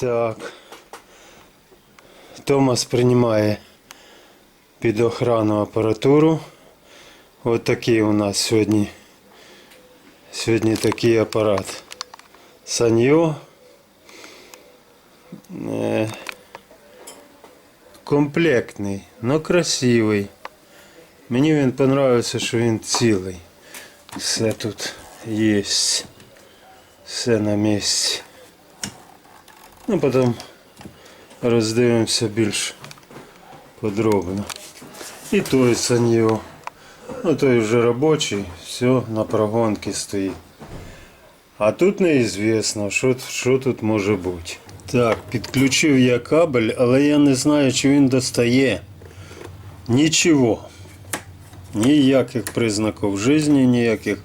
Так. Томас приймає під охрану апаратуру. Ось такий у нас сьогодні. Сьогодні такий апарат. Саньо. Е, комплектний, но красивий. Мені він понравився, що він цілий. Все тут є. Все на місці. Ну, потім роздивимося більш подробно. І той саньо. Ну, той вже робочий, все на прогонці стоїть. А тут неізвісно, що, що тут може бути. Так, підключив я кабель, але я не знаю, чи він достає. Нічого. Ніяких признаків життя, ніяких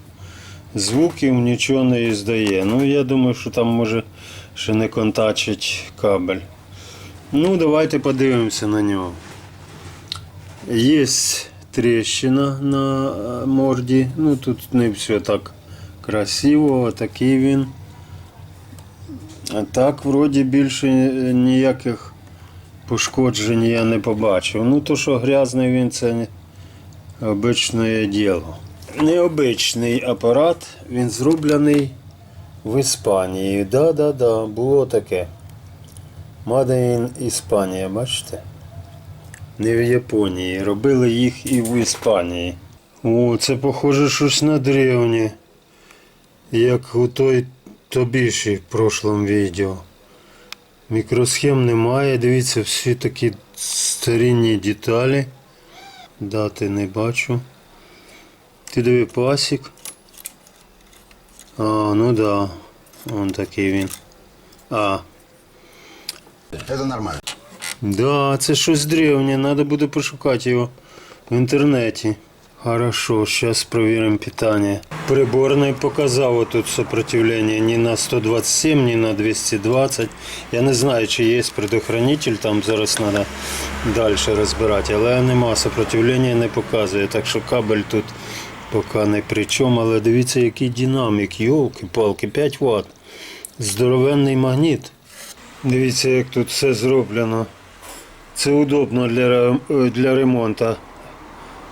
звуків, нічого не здає. Ну, я думаю, що там може ще не контачить кабель. Ну, давайте подивимося на нього. Є тріщина на е, морді. Ну тут не все так красиво, такий він. А так, вроді більше ніяких пошкоджень я не побачив. Ну то, що грязний він, це обичне діло. Необичний апарат, він зроблений в Іспанії. Да, да, да, було таке. Made Іспанія, бачите? Не в Японії. Робили їх і в Іспанії. О, це похоже щось на древнє. Як у той тобіші в прошлому відео. Мікросхем немає, дивіться, всі такі старінні деталі. Дати не бачу. Ти диви пасік. А, ну да. Он такий він. А, Это нормально. Да, це щось древнє, треба буде пошукати його в інтернеті. Хорошо, перевіримо питання. Приборний показав тут сопротивлення ні на 127, ні на 220. Я не знаю, чи є предохранитель, там зараз треба далі розбирати, але нема сопротивлення, не показує. Так що кабель тут поки не при чому. Але дивіться, який динамік, йолки-палки, 5 Вт. Здоровенний магніт. Дивіться, як тут все зроблено. Це удобно для, для ремонту.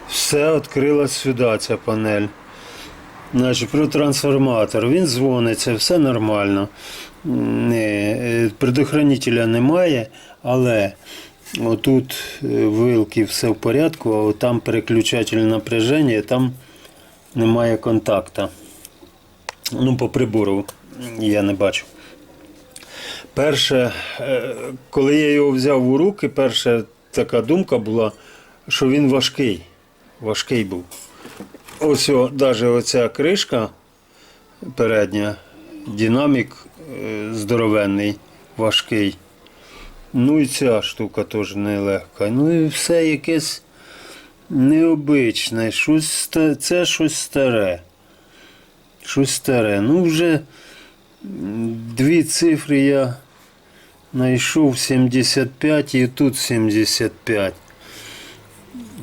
Все відкрилось сюди, ця панель. Значить, про трансформатор. Він дзвониться, все нормально. Не, предохранителя немає, але отут е, вилки все в порядку, а там переключатель напряження, там немає контакта. Ну, по прибору я не бачу. Перше, е, коли я його взяв у руки, перша така думка була, що він важкий. Важкий був. Ось навіть оця кришка передня, динамік е, здоровенний, важкий. Ну і ця штука теж нелегка. Ну і все якесь необичне. Щось, це щось старе. Щось старе. Ну вже Дві цифри я знайшов 75 і тут 75.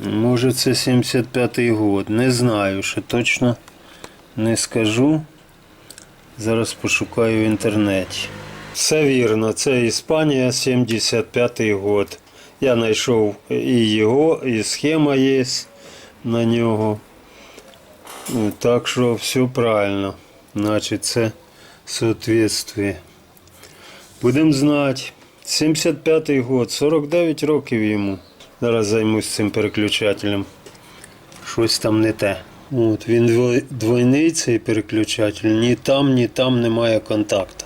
Може це 75-й год. Не знаю, що точно не скажу. Зараз пошукаю в інтернеті. Все вірно, це Іспанія 75-й год. Я знайшов і його, і схема є на нього. Ну, Так що все правильно. Значить, це соответствие. Будемо знати. 75-й год, 49 років йому. Зараз займусь цим переключателем. Щось там не те. От, він двойний цей переключатель. Ні там, ні там немає контакту.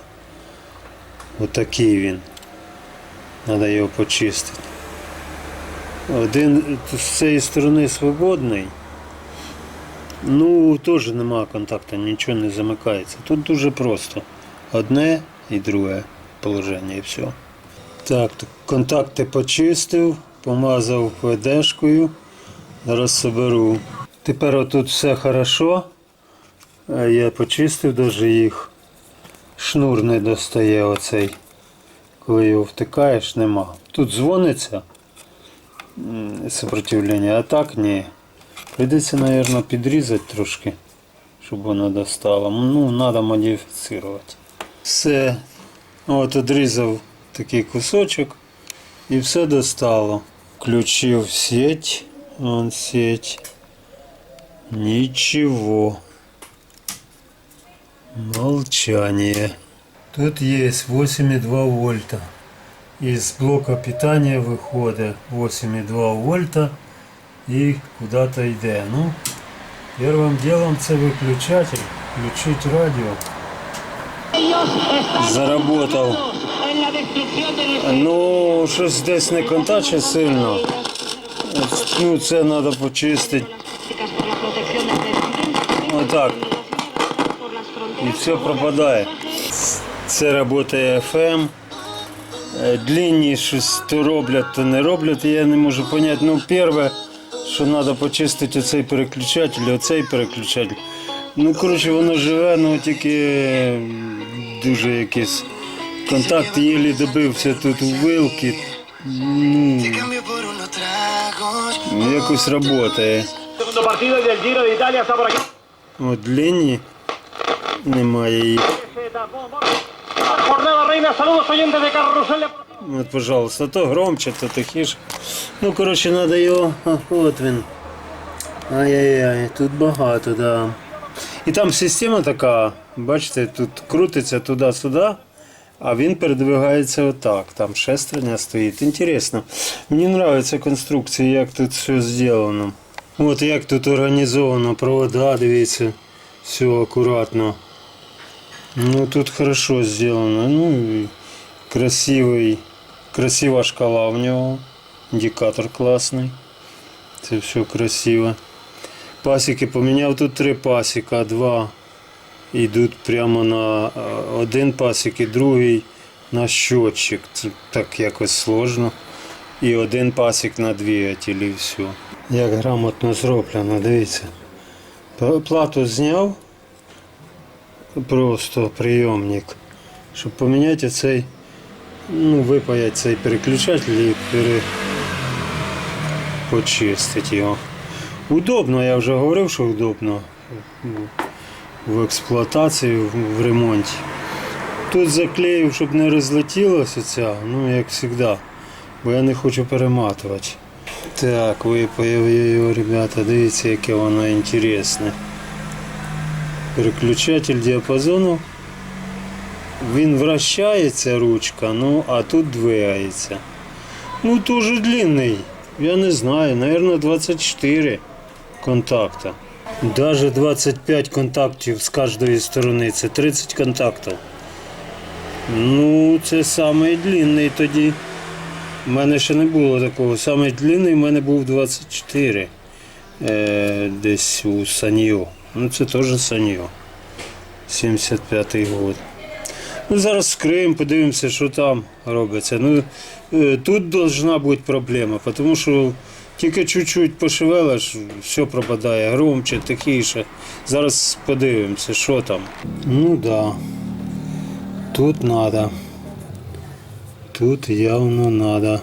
Отакий він. Треба його почистити. Один з цієї сторони свободний. Ну, теж немає контакту, нічого не замикається. Тут дуже просто. Одне і друге положення і все. Так, так, контакти почистив, помазав ПДшкою. Зараз соберу. Тепер отут все хорошо. Я почистив даже їх. Шнур не достає оцей. Коли його втикаєш, нема. Тут дзвониться сопротивлення, а так ні. Прийдеться, мабуть, підрізати трошки, щоб воно достало. Ну, треба модифіцирувати. Все. От, одрізав такий кусочок і все достало. Включив сеть, он сеть. Ничего. Молчание. Тут есть 8,2 вольта. Из блока питания выхода 8,2 вольта и куда-то йде. Ну, первым делом це виключатель. Включить радіо. Заработав. Ну, щось десь не контаче сильно. Ну, це треба почистити. Отак. І все пропадає. Це працює FM. Е, Длинні щось то роблять, то не роблять. Я не можу зрозуміти. Ну, перше, що треба почистити оцей переключатель, оцей переключатель. Ну, коротше, воно живе, ну тільки дуже якийсь контакт єлі добився тут у вилки. Ну, tragos. якось працює. От длинні немає їх. Jornada Reina, saludos oyentes de Carrusel. От, пожалуйста, то громче, то тихіше. Ну, коротше, треба його. От він. Ай-яй-яй, тут багато, да. І там система така, бачите, тут крутиться туди-сюди, а він передвигається отак. Там шестерня стоїть. Інтересно. Мені подобається конструкція, як тут все зроблено. От як тут організовано, провода, дивіться, все акуратно. Ну тут хорошо сделано. Ну красивый, красива шкала в него. Индикатор классный. Це все красиво. Пасіки поміняв тут три пасіка, два йдуть прямо на е, один пасік і другий на щотчик. Це так якось сложно. І один пасік на двигатель і все. Як грамотно зроблено, дивіться. Плату зняв, просто прийомник, щоб поміняти цей, ну, випаяти цей переключатель і пере... його. Удобно, я вже говорив, що удобно в експлуатації, в- в ремонті. Тут заклеїв, щоб не розлетілося ця, ну як завжди, бо я не хочу перематувати. Так, випаяв його, ребята, дивіться, яке воно інтересне переключатель діапазону. Він вращається ручка, ну а тут двигається. Ну дуже длинний. Я не знаю, наверное, 24 контакта. Даже 25 контактів з кожної сторони, це 30 контактів. Ну, це самий тоді. У мене ще не було такого. Самий длинний в мене був 24. Е, десь у Саньо. Ну це теж Саньо. 75-й год. Ну, зараз скриємо, подивимося, що там робиться. Ну, е, тут должна бути проблема, тому що тільки чуть-чуть пошевелиш, все пропадає, громче, тихіше. Зараз подивимося, що там. Ну. Да. Тут треба. Тут явно треба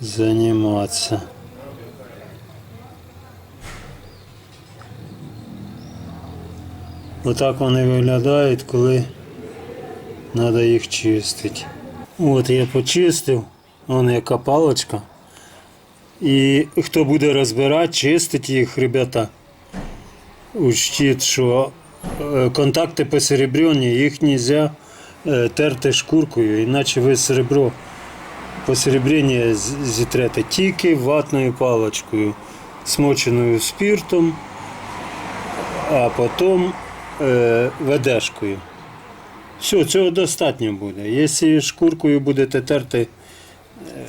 займатися. Отак вони виглядають, коли треба їх чистити. От я почистив, вон яка паличка. І хто буде розбирати, чистити їх, ребята, учтіть, що е, контакти посеребряні, їх не можна терти шкуркою, іначе ви серебро посеребрення зітрете тільки ватною паличкою, смоченою спіртом, а потім е, ведешкою. Все, цього достатньо буде. Якщо шкуркою будете терти,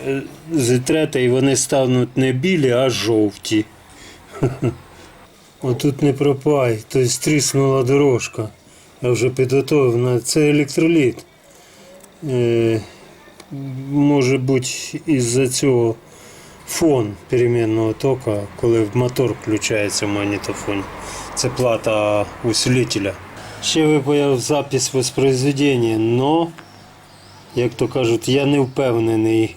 е, зітрете і вони стануть не білі, а жовті. Отут не пропай, тобто тріснула дорожка. Я вже підготовив на це електроліт. Е, може бути із-за цього фон перемінного тока, коли мотор включається в магнітофоні. Це плата усилителя. Ще випаяв запис воспроизведення, но, як то кажуть, я не впевнений,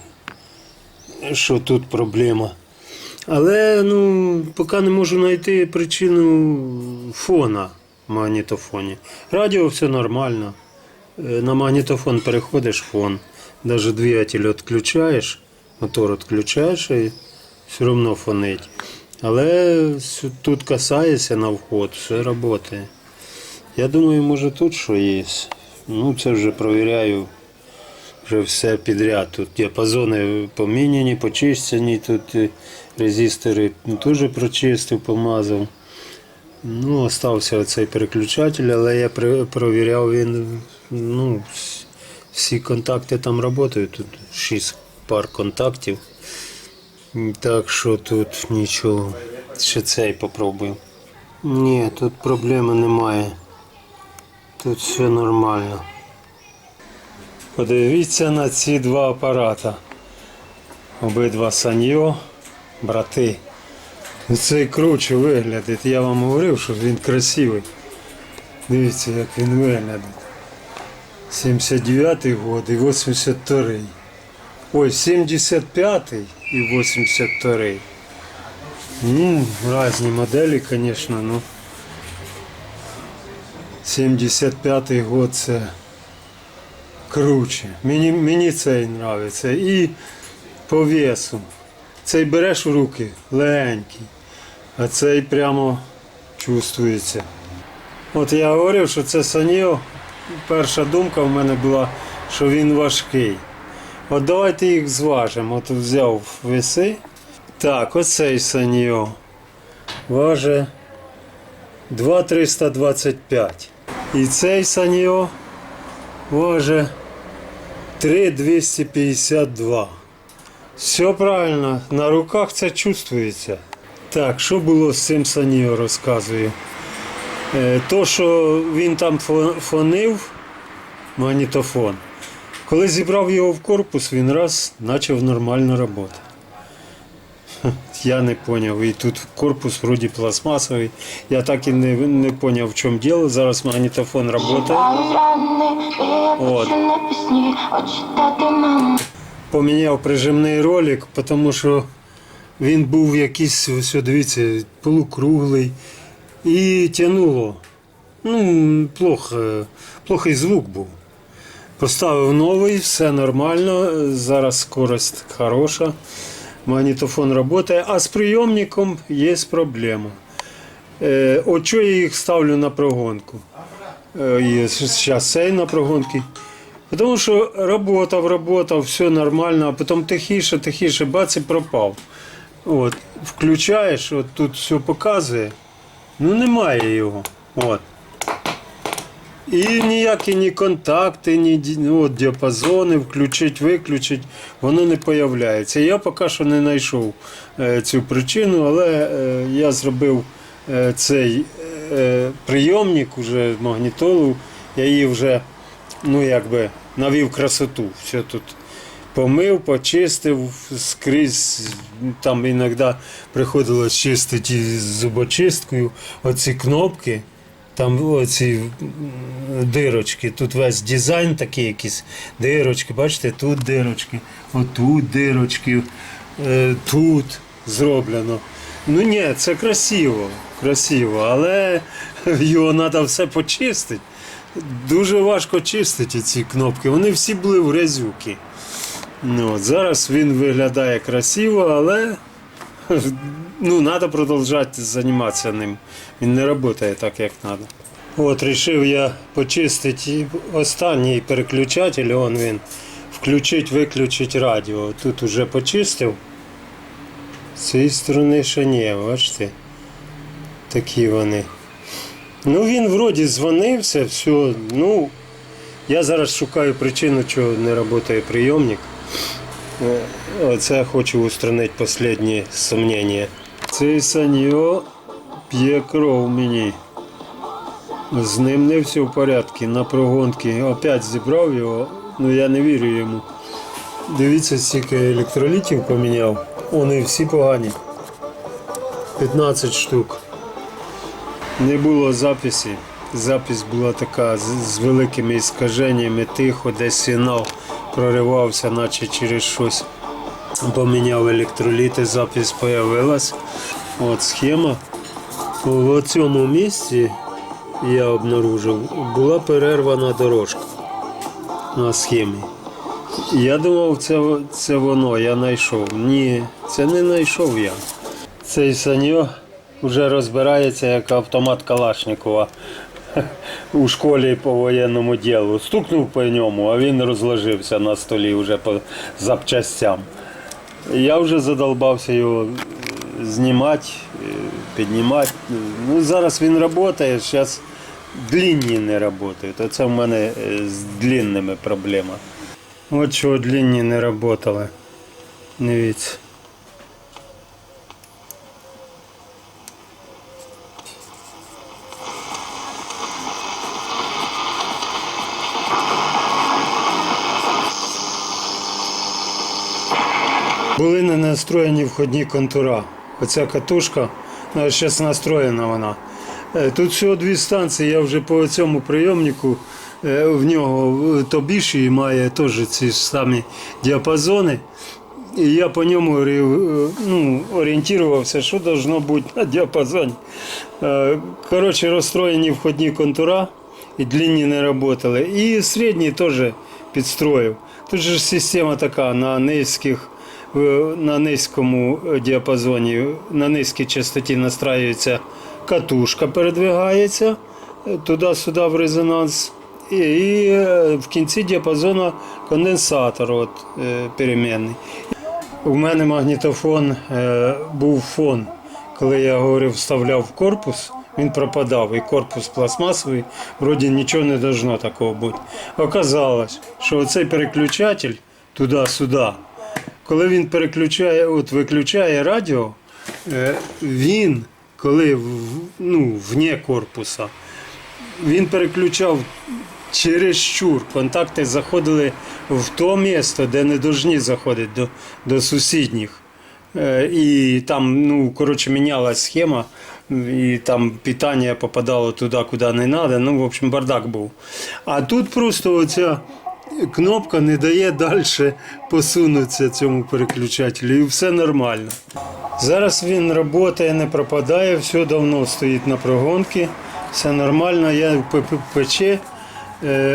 що тут проблема. Але ну, поки не можу знайти причину фона в магнітофоні. Радіо все нормально. е, на магнітофон переходиш фон. Навіть двигатель відключаєш, мотор відключаєш і все одно фонить. Але тут касається на вход, все працює. Я думаю, може тут що є. Ну, це вже провіряю. Вже все підряд. Тут діапазони поміняні, почищені, тут е, резистори теж прочистив, помазав. Ну, остався цей переключатель, але я провіряв він. Ну, всі контакти там працюють. Тут 6 пар контактів. Так що тут нічого. Ще цей попробую. Ні, тут проблеми немає. Тут все нормально. Подивіться на ці два апарата. Обидва Саньо, брати. Цей круче виглядить. Я вам говорив, що він красивий. Дивіться, як він виглядить. 79-й год і 82-й. Ой, 75-й і 82-й. Ну, різні моделі, звісно, ну. 75-й год це круче. Мені, мені цей подобається. І по весу. Цей береш в руки легенький, а цей прямо чувствується. От я говорив, що це Саньо. Перша думка в мене була, що він важкий. От давайте їх зважимо. От взяв веси. Так, оцей Саньо важить 2,325. І цей Саньо важить 3,252. Все правильно, на руках це чувствується. Так, що було з цим Саніо, розказую. Е, то, що він там фонив, магнітофон, коли зібрав його в корпус, він раз почав нормально працювати. Я не зрозумів. І тут корпус вроді пластмасовий. Я так і не, не зрозумів, в чому діло. Зараз магнітофон працює. Поміняв прижимний ролик, тому що він був якийсь, ось дивіться, полукруглий і тянуло. Ну, плохо, плохий звук був. Поставив новий, все нормально, зараз скорость хороша, магнітофон працює, а з прийомником є проблема. Е, от що я їх ставлю на прогонку. Е, Зараз цей на прогонки. Тому що работав, работав, все нормально, а потім тихіше, тихіше, бац і пропав. От, включаєш, от тут все показує, ну немає його. От. І ніякі ні контакти, ні ну, діапазони, включить, виключить, воно не появляється. Я поки що не знайшов е, цю причину, але е, я зробив е, цей е, прийомник, уже магнітолу, я її вже ну, якби, навів красоту. Все тут помив, почистив скрізь. Там іноді приходилось чистити зубочисткою. Оці кнопки, там оці дирочки. Тут весь дизайн такий якийсь. Дирочки, бачите, тут дирочки, отут дирочки, е, тут зроблено. Ну ні, це красиво, красиво, але його треба все почистити. Дуже важко чистити ці кнопки. Вони всі були в грязюки. Ну, от, зараз він виглядає красиво, але ну, треба продовжувати займатися ним. Він не працює так, як треба. От, вирішив я почистити останній переключатель, он він. Включить, виключить радіо. Тут уже почистив. З цієї сторони ще ні, бачите? Такі вони. Ну він вроді дзвонився, все. Ну, я зараз шукаю причину, чого не працює прийомник. Е, Оце хочу устранити останні сумнення. Цей саньо п'є кров мені. З ним не все в порядку. На прогонки опять зібрав його, ну я не вірю йому. Дивіться, скільки електролітів поміняв. Вони всі погані. 15 штук. Не було записі. Запись була така з великими іскаженнями, тихо, десь сигнал проривався, наче через щось. Поміняв електроліти, запись з'явилась. От схема. В цьому місці я обнаружив, була перервана дорожка. на схемі. Я думав, це, це воно, я знайшов. Ні, це не знайшов я. Цей саньо вже розбирається як автомат Калашникова у школі по воєнному ділу. Стукнув по ньому, а він розложився на столі вже по запчастям. Я вже задолбався його знімати, е, піднімати. Ну, зараз він працює, зараз длінні не працюють. Оце в мене е, з длінними проблема. От чого длінні не працювали. Дивіться. Були не настроєні входні контура. Оця катушка, ну, зараз настроєна вона. Е, Тут всього дві станції, я вже по цьому прийомнику е, в нього е, то більший має теж ці самі діапазони. І я по ньому ну, орієнтувався, що должно бути на діапазоні. Е, Коротше, розстроєні входні контура і длинні не працювали. І середні теж підстроїв. Тут же система така на низьких е, на низькому діапазоні, на низькій частоті настраюється катушка, передвигається е, туди-сюди в резонанс. І, е, в кінці діапазону конденсатор от, е, перемінний. У мене магнітофон е, був фон. Коли я говорив, вставляв в корпус, він пропадав. І корпус пластмасовий, вроді нічого не должно такого бути. Оказалось, що оцей переключатель туди-сюди, коли він переключає, от виключає радіо, е, він, коли ну, вне корпуса, він переключав через щур. Контакти заходили в то місце, де не повинні заходити до, до сусідніх. Е, І там, ну, коротше, мінялась схема, і там питання попадало туди, куди не треба. Ну, в общем, бардак був. А тут просто оця кнопка не дає далі посунутися цьому переключателю, і все нормально. Зараз він працює, не пропадає, все давно стоїть на прогонці, все нормально. Я в ППЧ е,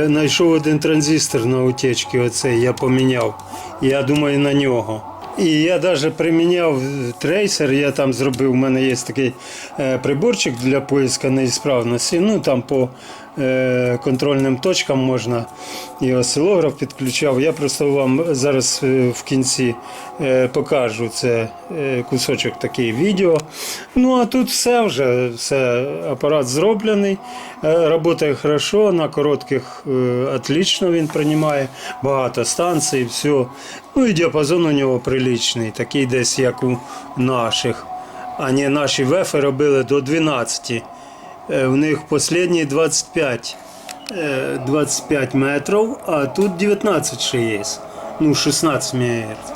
знайшов один транзистор на утечці, оцей я поміняв. Я думаю на нього. І я навіть приміняв трейсер, я там зробив, у мене є такий е, приборчик для поиска неісправності. Ну там по контрольним точкам можна і осцилограф підключав. Я просто вам зараз е, в кінці е, покажу це е, кусочок такий відео. Ну а тут все вже, все, апарат зроблений, е, працює хорошо, на коротких е, отлично він приймає, багато станцій, все. Ну і діапазон у нього приличний, такий десь як у наших. А не наші вефи робили до 12. Е, В них останні 25, е, 25 метрів, а тут 19 ще є. Ну, 16 МГц.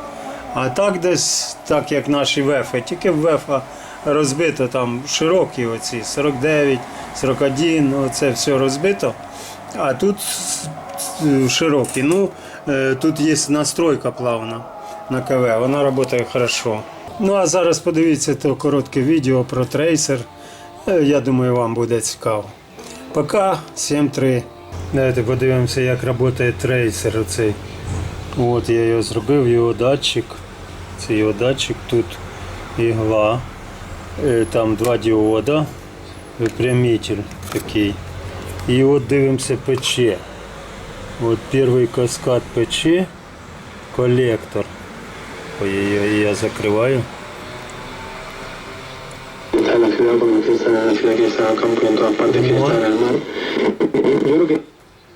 А так десь, так як наші вефи, тільки вефа розбито там широкі оці 49, 41, оце все розбито. А тут широкі. Ну, е, тут є настройка плавна на КВ, вона працює хорошо. Ну а зараз подивіться то коротке відео про трейсер. Е, Я думаю, вам буде цікаво. Пока, 7-3. Давайте подивимося, як працює трейсер. Оцей. От я його зробив, його датчик. Це його датчик, тут ігла, е, там два діода, випрямитель такий. І от дивимося ПЧ. От перший каскад ПЧ, колектор. Ой-ой-ой, я закриваю.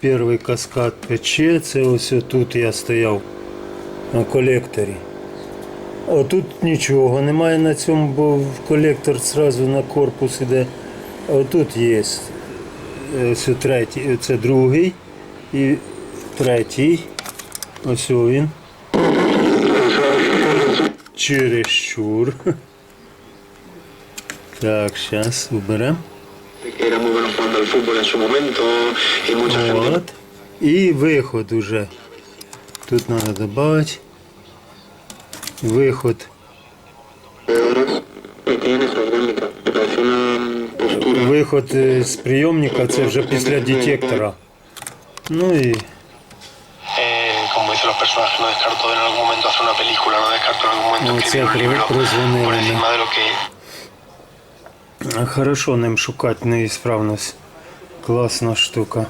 Перший каскад пече, це ось тут я стояв на колекторі. О, тут нічого немає на цьому, бо колектор одразу на корпус іде. А тут є. Ось третій, це другий і третій. Ось він. Чересчур. Так, зараз уберемо. era muy bueno jugando al fútbol en su momento y mucha gente Вот. І виход уже. Тут треба додати. Виход. Виход е, з прийомника це вже після детектора. Ну і como dicen los personajes, no descarto en algún momento hacer una película, no descarto en algún momento Ну, escribir un libro por encima de lo que Хорошо ним шукати неісправність. Класна штука.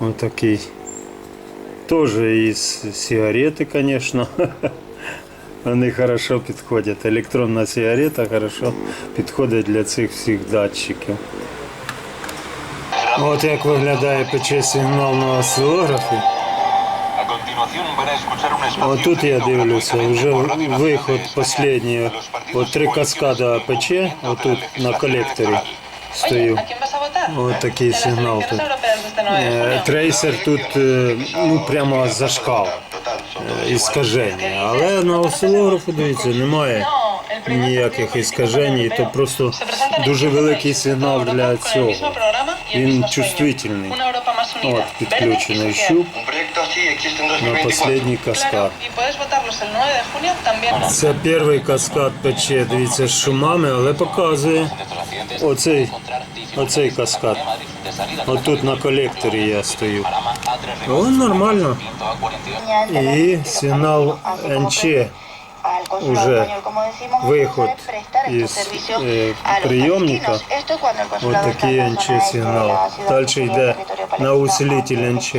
Отакий. Тоже із сигарети, звісно. Вони хорошо підходять. Електронна сигарета хорошо підходить для цих всіх датчиків. От як виглядає пече сигнал на осцилографі. Отут я дивлюся, вже виход останній. От три каскада пече, отут на колекторі стою. От такий сигнал тут. europeas de este 9 de junio. Трейсер тут е, ну прямо зашкал. Іскаження. Але на осцилографу, дивіться, немає ніяких іскажень, то просто дуже великий сигнал для цього. Він чувствительний. От підключений щуп на 2024. останній каскад. y puedes votarlos el 9 de junio también. Це перший каскад пече, дивіться, з шумами, але показує оцей, оцей каскад. Отут на колекторі я стою. О, нормально. І сигнал НЧ уже выход из е, прийомника. Ось такий НЧ-сигналы. Дальше йде на усилитель НЧ.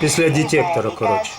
Після детектора, коротше.